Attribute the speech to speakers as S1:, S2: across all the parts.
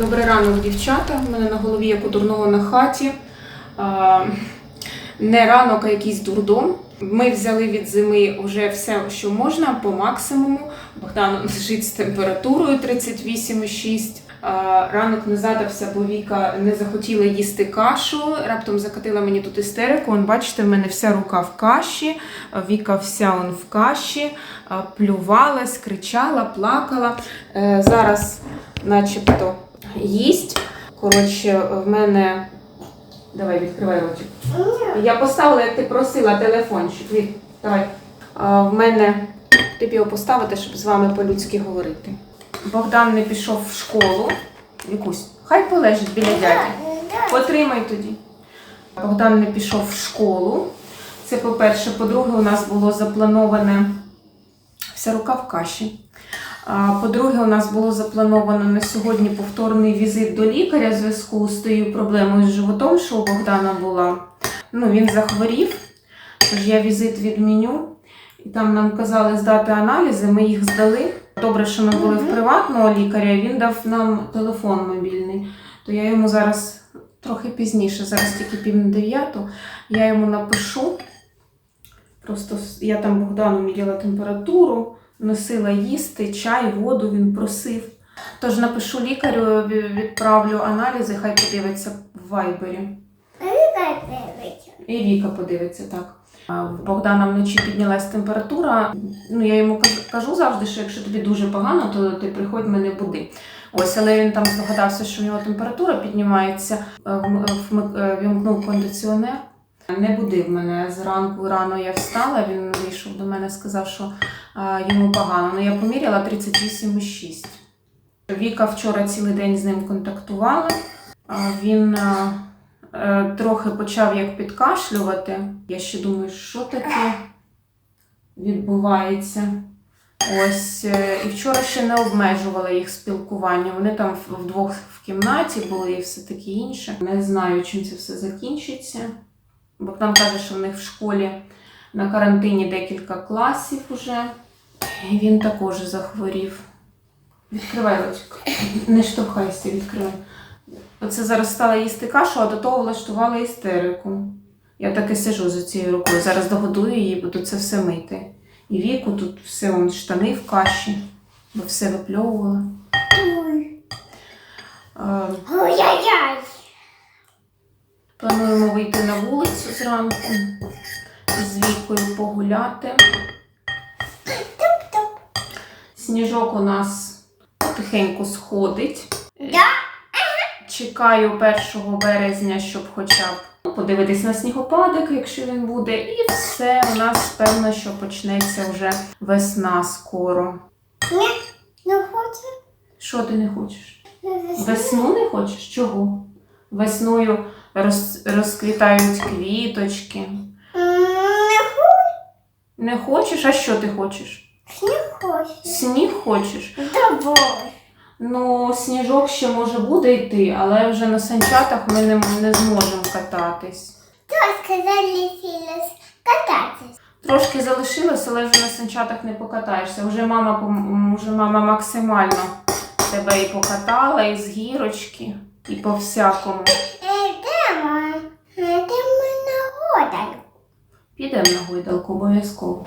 S1: Добрий ранок, дівчата. У мене на голові як у дурного на хаті. Не ранок, а якийсь дурдом. Ми взяли від зими вже все, що можна, по максимуму. Богдан лежить з температурою 38,6. А, Ранок не задався, бо Віка не захотіла їсти кашу. Раптом закатила мені тут істерику. Он, бачите, в мене вся рука в каші, Віка вся он в каші, плювалась, кричала, плакала. Е, Зараз, начебто, їсть. Коротше, в мене. Давай, відкривай ротик. Я поставила, як ти просила, телефончик. Від, давай. А, в мене тобі його поставити, щоб з вами по-людськи говорити. Богдан не пішов в школу. Вікусь, хай полежить біля дяді. Потримай тоді. Богдан не пішов в школу. Це по-перше. По-друге, у нас було заплановане вся рука в каші. По-друге, у нас було заплановано на сьогодні повторний візит до лікаря в зв'язку з тією проблемою з животом, що у Богдана була. Ну, він захворів, тож я візит відміню. І там нам казали здати аналізи, ми їх здали. Добре, що ми були в приватного лікаря, він дав нам телефон мобільний. То я йому зараз трохи пізніше, зараз тільки пів на дев'яту, я йому напишу. Просто я там Богдану міряла температуру, носила їсти, чай, воду він просив. Тож напишу лікарю, відправлю аналізи, хай подивиться в вайбері. І Віка подивиться так. В Богдана вночі піднялась температура. Ну, я йому кажу- завжди, що якщо тобі дуже погано, то ти приходь мене буди. Ось, але він там здогадався, що в нього температура піднімається, е, вмик- е, вімкнув кондиціонер. Не будив мене зранку рано я встала. Він вийшов до мене, сказав, що йому погано. Ну я поміряла 38,6. Віка вчора цілий день з ним контактувала. Він е, трохи почав як підкашлювати. Я ще думаю, що таке відбувається. Ось е, і вчора ще не обмежувала їх спілкування. Вони там вдвох в кімнаті були і все таке інше. Не знаю, чим це все закінчиться. Богдан каже, що в них в школі на карантині декілька класів уже. І він також захворів. Відкривай ротик. Не штовхайся, відкривай. Оце зараз стала їсти кашу, а до того влаштувала істерику. Я так і сижу за цією рукою. Зараз догодую її, буду це все мити. І віку тут все вон, штани в каші, бо все випльовувала.
S2: Ой-яй-яй.
S1: Плануємо вийти на вулицю зранку з вікою погуляти. Сніжок у нас потихеньку сходить. Чекаю 1 березня, щоб хоча б подивитись на снігопадик, якщо він буде. І все, у нас певно, що почнеться вже весна скоро.
S2: Ні, не хочу.
S1: Що ти не хочеш? Весну не хочеш? Чого? Весною роз, розквітають квіточки.
S2: Не
S1: хочеш? А що ти хочеш?
S2: Не хочу.
S1: Сніг хочеш?
S2: Давай.
S1: Ну, сніжок ще може буде йти, але вже на санчатах ми не, не зможемо кататись.
S2: То сказали сілись кататись.
S1: Трошки залишилось, але вже на санчатах не покатаєшся. Вже мама, пом- вже мама максимально тебе і покатала, і з гірочки, і по всякому.
S2: Йдемо. Йдемо на года.
S1: Підемо на гойдалку обов'язково.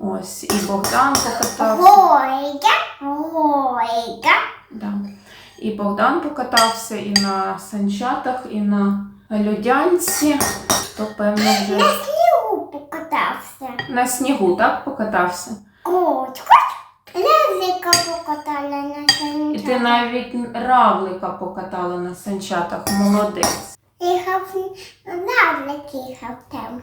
S1: Ось, і Богдан покатався.
S2: Гойда, гойда.
S1: Да. І Богдан покатався і на санчатах, і на льодянці. То певно вже
S2: На снігу покатався.
S1: на снігу, так покатався.
S2: От, хоч. Лязика покатала на
S1: І
S2: санчатах.
S1: ти навіть равлика покатала на санчатах. Молодець.
S2: Їхав, навлик їхав там.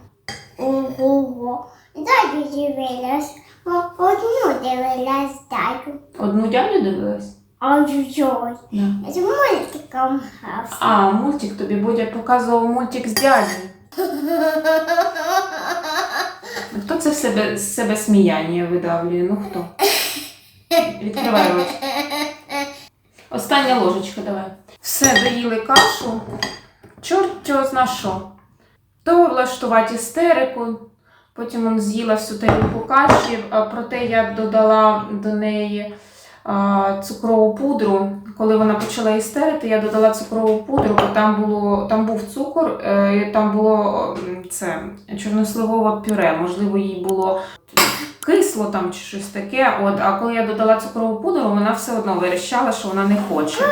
S2: Ого. Даю дивилась. О, Одну дивилась даю.
S1: Одну дядю дивилась?
S2: Ой-ой-ой.
S1: Да.
S2: З мультиком грався.
S1: А, мультик тобі Бодя показував мультик з дядю. Хто це в себе, з себе сміяння видавлює? Ну хто? Відкривай рот. Остання ложечка, давай. Все, доїли кашу. Чорт його зна що. То влаштувати істерику. Потім он з'їла всю тарілку каші, проте я додала до неї цукрову пудру. Коли вона почала істерити, я додала цукрову пудру, бо там було там був цукор, е, і там було це чорносливове пюре. Можливо, їй було кисло там чи щось таке. От, а коли я додала цукрову пудру, вона все одно верещала, що вона не хоче.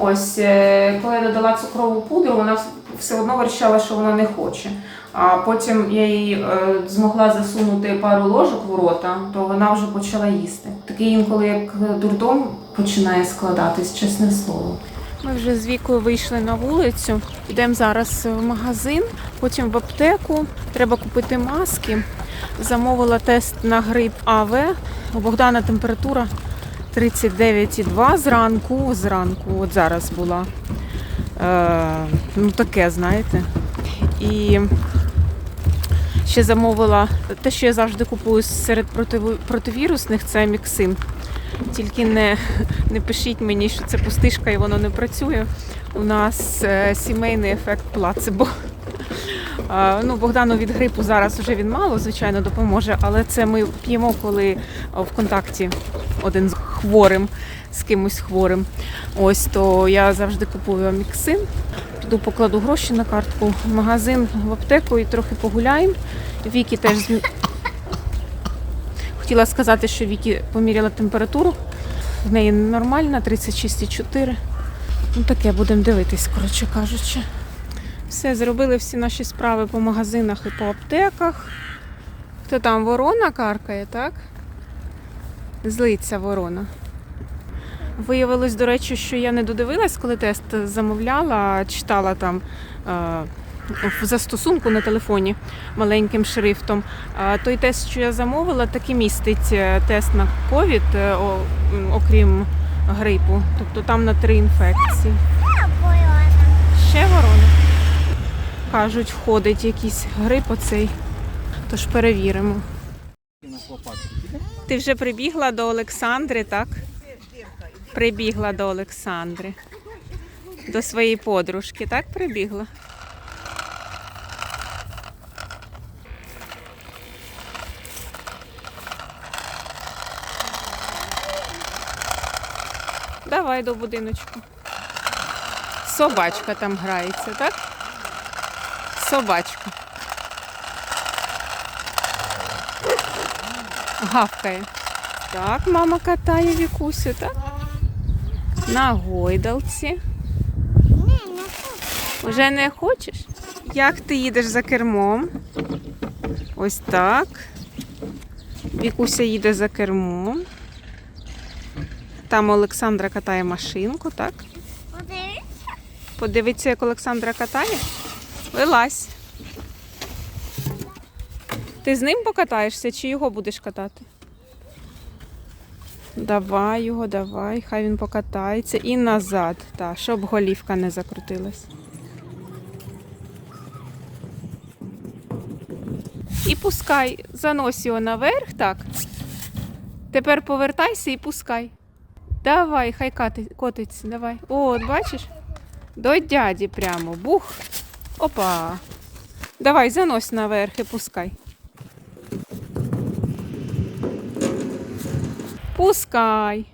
S1: Ось е, коли я додала цукрову пудру, вона все одно верещала, що вона не хоче. А потім я їй е, змогла засунути пару ложок в рота, то вона вже почала їсти. Такий інколи як дурдом починає складатись, чесне слово. Ми вже з вікою вийшли на вулицю. Йдемо зараз в магазин, потім в аптеку. Треба купити маски. Замовила тест на грип АВ. У Богдана температура 39,2 зранку. Зранку, от зараз була. Е, ну, таке, знаєте. І ще замовила те, що я завжди купую серед противірусних, це міксин. Тільки не, не пишіть мені, що це пустишка і воно не працює. У нас е, сімейний ефект плацебо. Ну, Богдану від грипу зараз вже він мало, звичайно, допоможе, але це ми п'ємо, коли в контакті один з хворим, з кимось хворим. Ось то я завжди купую аміксин. Піду покладу гроші на картку в магазин, в аптеку і трохи погуляємо. Вікі теж хотіла сказати, що Вікі поміряла температуру. В неї нормальна, 36,4. Ну таке будемо дивитись, коротше кажучи. Все, зробили всі наші справи по магазинах і по аптеках. Хто там ворона каркає, так? Злиться ворона. Виявилось, до речі, що я не додивилась, коли тест замовляла, читала там е, в застосунку на телефоні маленьким шрифтом. Той тест, що я замовила, таки містить е, тест на ковід, е, окрім грипу. Тобто там на три інфекції. Ще ворона. Кажуть, входить якийсь грип оцей. Тож перевіримо. Ти вже прибігла до Олександри, так? Прибігла до Олександри. До своєї подружки, так прибігла? Давай до будиночку. Собачка там грається, так? Собачка. Гавкає. Так, мама катає вікусю, так? На гойдалці. Уже не хочеш? Як ти їдеш за кермом? Ось так. Вікуся їде за кермом. Там Олександра катає машинку, так? Подивіться, як Олександра катає. Вилазь. Ти з ним покатаєшся чи його будеш катати? Давай його, давай, хай він покатається. І назад, так, щоб голівка не закрутилась. І пускай, занось його наверх, так. Тепер повертайся і пускай. Давай, хай котиться, давай. От бачиш? До дяді прямо. Бух. Опа. Давай, занось наверх і пускай. Пускай.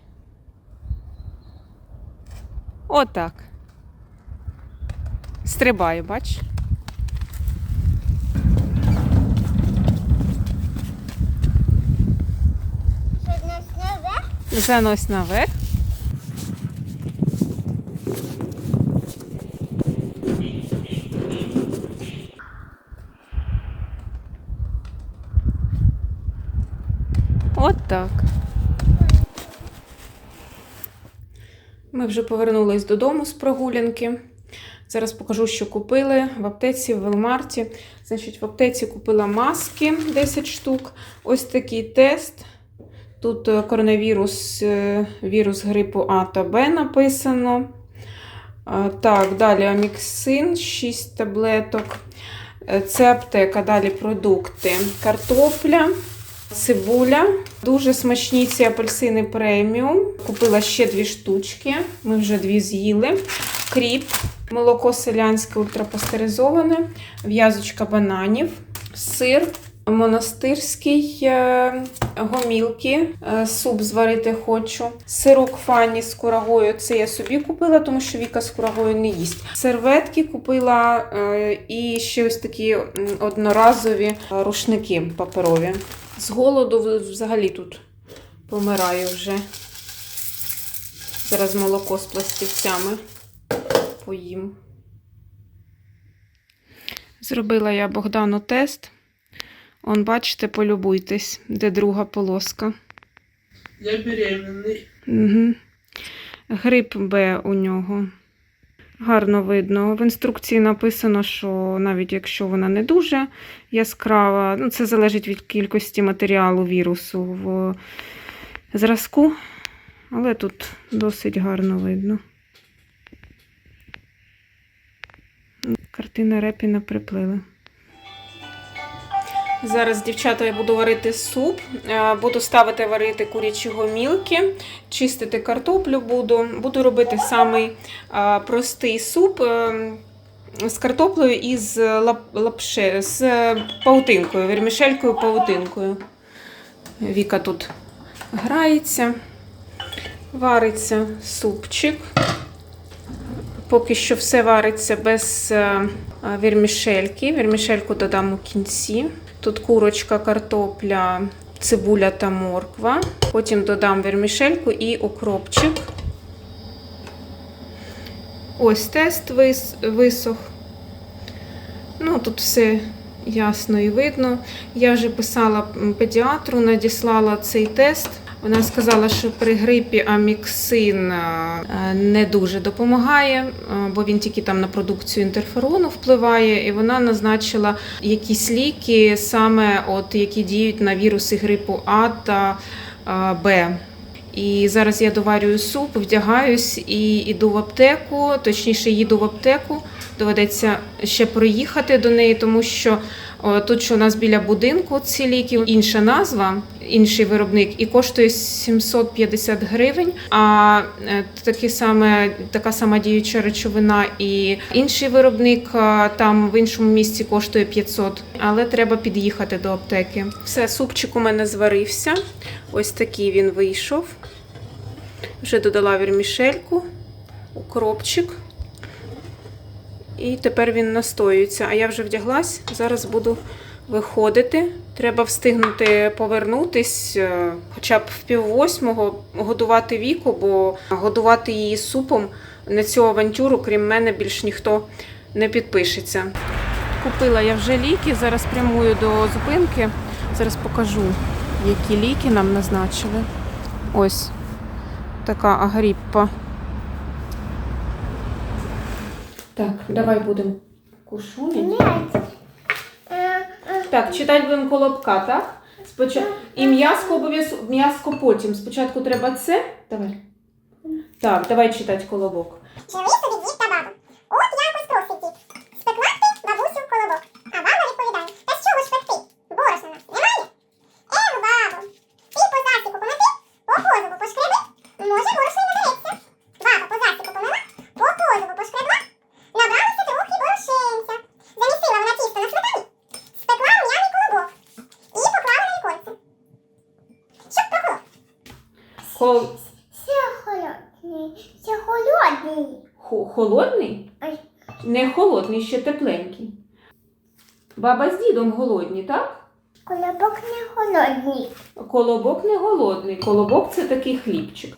S1: Отак. Стрибаю, бач? Занось наверх. От. Ми вже повернулись додому з прогулянки. Зараз покажу, що купили в аптеці в Велмарті. Значить, в аптеці купила маски 10 штук. Ось такий тест. Тут е, коронавірус, е, вірус грипу А та Б написано. Так, далі аміксин, 6 таблеток. Е, Це аптека, далі продукти. Картопля, цибуля. Дуже смачні ці апельсини преміум. Купила ще дві штучки. Ми вже дві з'їли. Кріп, молоко селянське ультрапастеризоване, в'язочка бананів, сир, Монастирський е, гомілки, е, суп зварити хочу. Сирок фані з курагою. Це я собі купила, тому що Віка з курагою не їсть. Серветки купила е, і ще ось такі одноразові рушники паперові. З голоду взагалі тут помираю вже. Зараз молоко з пластівцями поїм. Зробила я Богдану тест. Он, бачите, полюбуйтесь, де друга полоска.
S3: Я беременний.
S1: Угу. Грип Б у нього. Гарно видно. В інструкції написано, що навіть якщо вона не дуже яскрава, ну це залежить від кількості матеріалу вірусу в зразку, але тут досить гарно видно. Картина Репіна приплила. Зараз, дівчата, я буду варити суп, Е, буду ставити варити курячі гомілки, чистити картоплю буду. Буду робити самий е, простий суп е, з картоплею і з лап, лапше, з паутинкою, вермішелькою паутинкою. Віка тут грається, вариться супчик. Поки що все вариться без вермішельки. Вермішельку додам у кінці. Тут курочка, картопля, цибуля та морква. Потім додам вермішельку і окропчик. Ось тест вис- висох. Ну, тут все ясно і видно. Я вже писала педіатру, надіслала цей тест. Вона сказала, що при грипі аміксин е, не дуже допомагає, бо він тільки там на продукцію інтерферону впливає, і вона назначила якісь ліки, саме от які діють на віруси грипу А та Б. І зараз я доварюю суп, вдягаюсь і йду в аптеку, точніше їду в аптеку. Доведеться ще проїхати до неї, тому що тут, що у нас біля будинку, ці ліки, інша назва, інший виробник, і коштує 750 гривень. А е, такі саме, така сама діюча речовина і інший виробник там в іншому місці коштує 500, але треба під'їхати до аптеки. Все, супчик у мене зварився. Ось такий він вийшов. Вже додала вірмішельку, укропчик. І тепер він настоюється. А я вже вдяглась. Зараз буду виходити. Треба встигнути повернутись, е, хоча б в пів восьмого годувати віку, бо годувати її супом на цю авантюру, крім мене, більш ніхто не підпишеться. Купила я вже ліки, зараз прямую до зупинки. Зараз покажу, які ліки нам назначили. Ось така агріппа. Так, давай будемо кушати.
S2: Ні. Е,
S1: Так, читати будемо колобка, так? Спочатку. І м'яско обов'язково м'язко потім. Спочатку треба це. Давай. Так, давай читати колобок.
S2: Жили собі дід та баба. От якось Холодний?
S1: Не холодний, ще тепленький. Баба з дідом голодні, так?
S2: Колобок не голодний.
S1: Колобок не голодний. Колобок це такий хлібчик.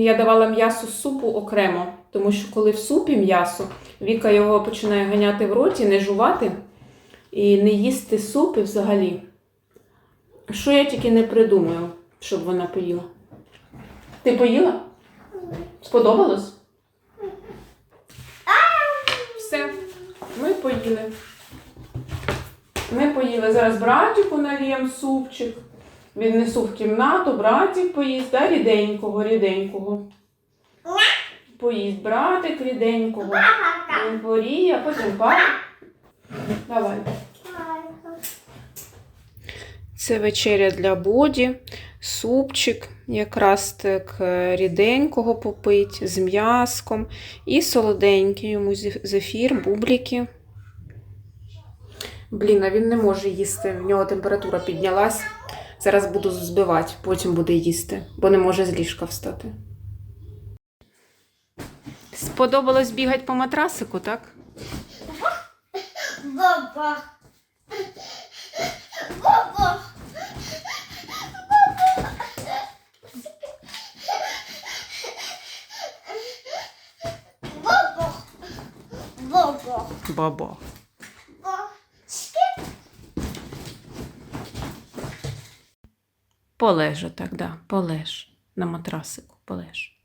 S2: Ну,
S1: я давала м'ясо з супу окремо, тому що коли в супі м'ясо, Віка його починає ганяти в роті, не жувати і не їсти супи взагалі. Що я тільки не придумаю, щоб вона поїла? Ти поїла? Сподобалось? Все, ми поїли. Ми поїли. Зараз братику наліємо супчик. Віднесу в кімнату, братик поїсть, да, ріденького, ріденького. Поїсть братик ріденького. Він хворіє, а потім папа. Давай. Це вечеря для боді, супчик, якраз так е, ріденького попить з м'яском і солоденький йому зефір, бубліки. Блін, а він не може їсти, в нього температура піднялась. Зараз буду збивати, потім буде їсти, бо не може з ліжка встати. Сподобалось бігати по матрасику, так?
S4: Баба. Баба. Баба. Баба.
S1: Баба. Полежу тогда, полеж. На матрасику полеж.